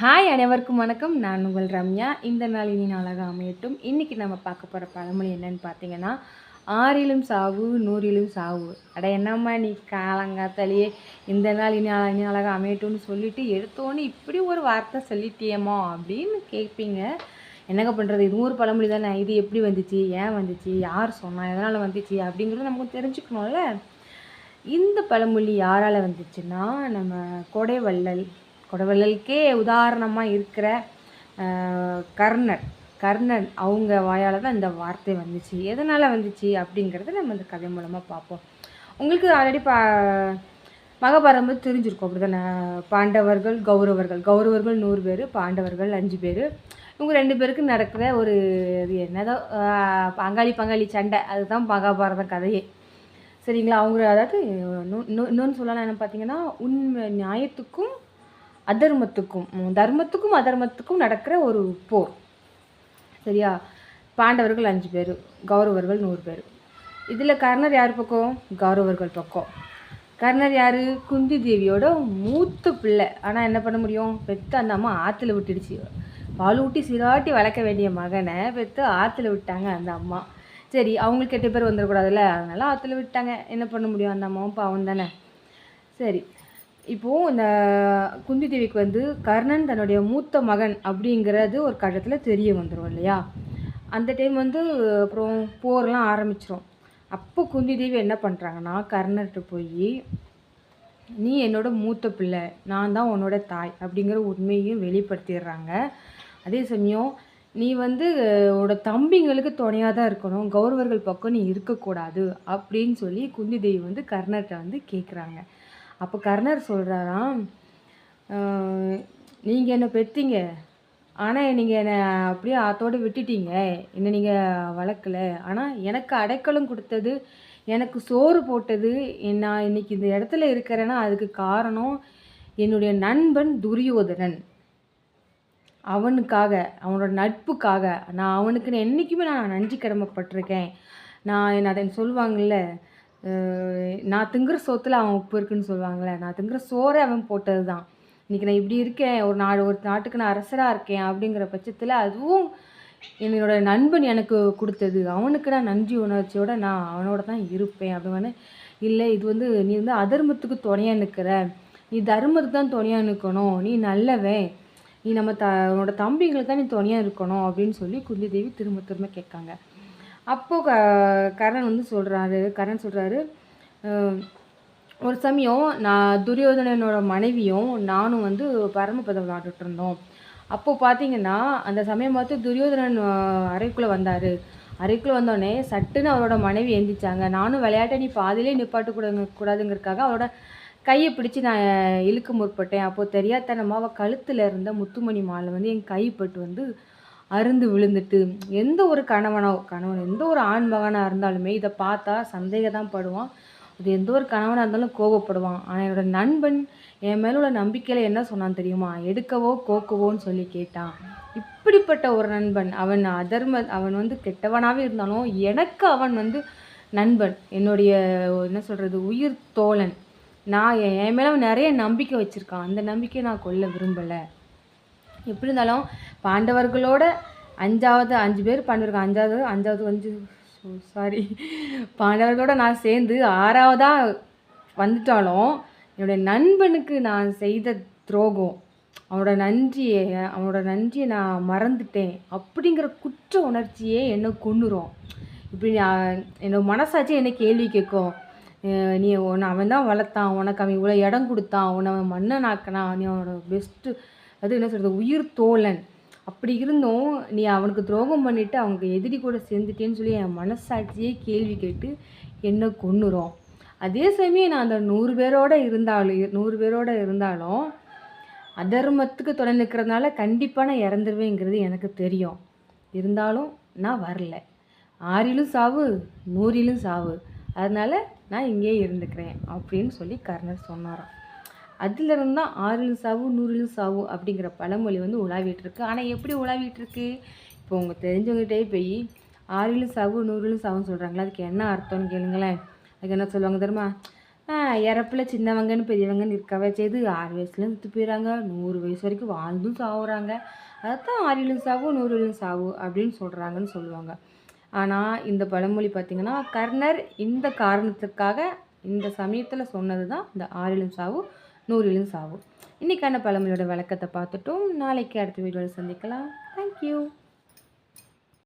Hi அனைவருக்கும் வணக்கம். நான் உங்கள் ரம்யா. இந்த நாள் இனி நாளாக அமையட்டும். இன்றைக்கி நம்ம பார்க்க போகிற பழமொழி என்னன்னு பார்த்தீங்கன்னா ஆறிலும் சாவு நூறிலும் சாவு. அட என்னம்மா நீ காலங்காத்தாலேயே இந்த நாள் இனி நாள் இனி நாளாக அமையட்டும்னு சொல்லிவிட்டு எடுத்தோன்னே இப்படி ஒரு வார்த்தை சொல்லிட்டியேமோ அப்படின்னு கேட்பீங்க. என்னங்க பண்ணுறது இதுவும் ஒரு பழமொழி தானே. இது எப்படி வந்துச்சு? ஏன் வந்துச்சு? யார் சொன்னால் எதனால் வந்துச்சு? அப்படிங்கிறது நமக்கு தெரிஞ்சுக்கணும்ல. இந்த பழமொழி யாரால் வந்துச்சுன்னா நம்ம கொடைவள்ளல் கொடைவள்ளலுக்கே உதாரணமாக இருக்கிற கர்ணன். கர்ணன் அவங்க வாயால் தான் இந்த வார்த்தை வந்துச்சு. எதனால் வந்துச்சு அப்படிங்கிறத நம்ம இந்த கதை மூலமாக பார்ப்போம். உங்களுக்கு ஆல்ரெடி பா மகாபாரதம் வந்து தெரிஞ்சிருக்கும். அப்படி தானே பாண்டவர்கள் கௌரவர்கள். கௌரவர்கள் நூறு பேர் பாண்டவர்கள் அஞ்சு பேர். இவங்க ரெண்டு பேருக்கு நடக்கிற ஒரு இது என்னதோ பங்காளி பங்காளி சண்டை. அதுதான் மகாபாரத கதையே. சரிங்களா? அவங்க அதாவது இன்னொன்று சொல்லலாம் என்ன பார்த்தீங்கன்னா உண்மை நியாயத்துக்கும் அதர்மத்துக்கும் தர்மத்துக்கும் அதர்மத்துக்கும் நடக்கிற ஒரு போர். சரியா? பாண்டவர்கள் அஞ்சு பேர் கௌரவர்கள் நூறு பேர். இதில் கர்ணர் யார் பக்கம்? கௌரவர்கள் பக்கம். கர்ணர் யார்? குந்தி தேவியோட மூத்த பிள்ளை. ஆனால் என்ன பண்ண முடியும்? பெற்று அந்த அம்மா ஆற்றுல விட்டுடுச்சு. பால் ஊட்டி சிராட்டி வளர்க்க வேண்டிய மகனை பெற்று ஆற்றுல விட்டாங்க அந்த அம்மா. சரி அவங்களுக்கு எட்டு பேர் வந்துடக்கூடாதுல்ல? அதனால ஆற்றுல விட்டாங்க. என்ன பண்ண முடியும்? அந்த அம்மாவும் பாவம் தானே? சரி. இப்போது இந்த குந்தி தேவிக்கு வந்து கர்ணன் தன்னுடைய மூத்த மகன் அப்படிங்கிறது ஒரு கட்டத்தில் தெரிய வந்துடும் இல்லையா? அந்த டைம் வந்து அப்புறம் போர்லாம் ஆரம்பிச்சிரும். அப்போ குந்தி தேவி என்ன பண்ணுறாங்கன்னா கர்ணர்கிட்ட போய் நீ என்னோட மூத்த பிள்ளை நான் தான் உன்னோட தாய் அப்படிங்கிற உண்மையும் வெளிப்படுத்திடுறாங்க. அதே சமயம் நீ வந்து உன்னோட தம்பிங்களுக்கு துணையாக தான் இருக்கணும் கௌரவர்கள் பக்கம் நீ இருக்கக்கூடாது அப்படின்னு சொல்லி குந்தி தேவி வந்து கர்ணர்கிட்ட வந்து கேட்குறாங்க அப்போ கர்ணர் சொல்கிறாராம் நீங்கள் என்னை பெற்றீங்க ஆனால் நீங்கள் என்னை அப்படியே ஆத்தோடு விட்டுட்டீங்க. என்னை நீங்கள் வளர்க்கல. ஆனால் எனக்கு அடைக்கலம் கொடுத்தது எனக்கு சோறு போட்டது நான் இன்னைக்கு இந்த இடத்துல இருக்கிறேன்னா அதுக்கு காரணம் என்னுடைய நண்பன் துரியோதனன். அவனுக்காக அவனோட நட்புக்காக. நான் அவனுக்கு நான் என்றைக்குமே நான் நன்றி கடமைப்பட்டிருக்கேன். நான் என்ன அதை சொல்லுவாங்கள்ல நான் திங்குற சோத்தில் அவன் உப்பு இருக்குன்னு சொல்லுவாங்களே நான் திங்குற சோறே அவன் போட்டது தான் இன்றைக்கி நான் இப்படி இருக்கேன் ஒரு நாடு ஒரு நாட்டுக்கு நான் அரசராக இருக்கேன் அப்படிங்கிற பட்சத்தில் அதுவும் என்னோட நண்பன் எனக்கு கொடுத்தது. அவனுக்கு நான் நன்றி உணர்ச்சியோட நான் அவனோட தான் இருப்பேன் அப்படின்னு இல்லை இது வந்து நீ வந்து அதர்மத்துக்கு துணையாக நிற்கிற நீ தர்மத்துக்கு தான் துணையாக நிற்கணும் நீ நல்லவன். நீ நம்ம த உன்னோட தம்பிங்களுக்கு தான் நீ துணையாக இருக்கணும். அப்படின்னு சொல்லி குந்தி தேவி திரும்ப திரும்ப கேட்காங்க. அப்போது க கரண் வந்து சொல்கிறாரு கரண் சொல்கிறாரு ஒரு சமயம் நான் துரியோதனனோட மனைவியும் நானும் வந்து பரமபதம் விளாண்டுட்டு இருந்தோம். அப்போது பார்த்தீங்கன்னா அந்த சமயம் பார்த்து துரியோதனன் அறைக்குள்ளே வந்தார். அறைக்குள்ளே வந்தோடனே சட்டுன்னு அவரோட மனைவி எந்திரிச்சாங்க. நானும் விளையாட்டை நீ பாதிலே நிப்பாட்ட கூடாதுங்கிறதுக்காக அவரோட கையை பிடிச்சி நான் இழுக்க முற்பட்டேன். அப்போது தெரியாதனமாக அவள் கழுத்தில் இருந்த முத்துமணி மாலை வந்து என் கைப்பட்டு வந்து அருந்து விழுந்துட்டு எந்த ஒரு கணவனோ கணவன் எந்த ஒரு ஆண் மகனாக இருந்தாலுமே இதை பார்த்தா சந்தேகம் தான் படுவான். அது எந்த ஒரு கணவனாக இருந்தாலும் கோபப்படுவான். ஆனால் என்னோட நண்பன் என் மேலே உள்ள நம்பிக்கையில் என்ன சொன்னான் தெரியுமா? எடுக்கவோ கோக்கவோன்னு சொல்லி கேட்டான். இப்படிப்பட்ட ஒரு நண்பன் அவன் அதர்ம அவன் வந்து கெட்டவனாகவே இருந்தாலும் எனக்கு அவன் வந்து நண்பன் என்னுடைய என்ன சொல்கிறது உயிர் தோழன். நான் என் என் மேலே நிறைய நம்பிக்கை வச்சுருக்கான். அந்த நம்பிக்கையை நான் கொல்ல விரும்பலை. எப்படி இருந்தாலும் பாண்டவர்களோட அஞ்சாவது அஞ்சு பேர் பாண்டவர்கள் அஞ்சாவது அஞ்சாவது அஞ்சு சாரி பாண்டவர்களோட நான் சேர்ந்து ஆறாவதா வந்துட்டாலும் என்னுடைய நண்பனுக்கு நான் செய்த துரோகம் அவனோட நன்றியை அவனோட நன்றியை நான் மறந்துட்டேன் அப்படிங்கிற குற்ற உணர்ச்சியே என்னை கொண்டுரும் இப்படி நான் என்னோட மனசாட்சி என்ன கேள்வி கேட்கும்? நீ உன்னை அவன் தான் வளர்த்தான் உனக்கு அவன் இவ்வளோ இடம் கொடுத்தான் உன்னை அவன் மன்னன் ஆக்கினான் நீ அவனோட பெஸ்ட்டு அது என்ன சொல்கிறது உயிர் தோழன். அப்படி இருந்தும் நீ அவனுக்கு துரோகம் பண்ணிவிட்டு அவங்க எதிரி கூட சேர்ந்துட்டேன்னு சொல்லி என் மனசாட்சியே கேள்வி கேட்டு என்னை கொன்னுரும் அதே சமயம் நான் அந்த நூறு பேரோட இருந்தாலும் நூறு பேரோட இருந்தாலும் அதர்மத்துக்கு துணை நிற்கிறதுனால கண்டிப்பாக நான் இறந்துருவேங்கிறது எனக்கு தெரியும். இருந்தாலும் நான் வரல. ஆறிலும் சாவு நூறிலும் சாவு. அதனால் நான் இங்கேயே இருந்துக்கிறேன் அப்படின்னு சொல்லி கர்ணர் சொன்னாராம். அதிலிருந்து தான் ஆறிலும் சாவு நூறிலும் சாவு அப்படிங்கிற பழமொழி வந்து உலாவிட்டுருக்கு. ஆனால் எப்படி உலாவிட்டுருக்கு? இப்போ உங்கள் தெரிஞ்சவங்ககிட்டே போய் ஆறிலும் சாவு நூறிலும் சாவுன்னு சொல்கிறாங்களா அதுக்கு என்ன அர்த்தம்னு கேளுங்களேன். அதுக்கு என்ன சொல்லுவாங்க தெரியுமா? இறப்பில் சின்னவங்கன்னு பெரியவங்கன்னு இருக்கவே செய்து ஆறு வயசுலேருந்து செத்து போயிடறாங்க நூறு வயசு வரைக்கும் வாழ்ந்தும் சாகுறாங்க அதுதான் ஆறிலும் சாவு நூறிலும் சாவு அப்படின்னு சொல்கிறாங்கன்னு சொல்லுவாங்க. ஆனால் இந்த பழமொழி பார்த்திங்கன்னா கர்ணர் இந்த காரணத்துக்காக இந்த சமயத்தில் சொன்னது தான் இந்த ஆறிலும் சாவு நூறிலும் சாகும் இன்றைக்கான பழமொழியோட விளக்கத்தை பார்த்துட்டோம். நாளைக்கு அடுத்த வீடியோவில் சந்திக்கலாம். தேங்க்யூ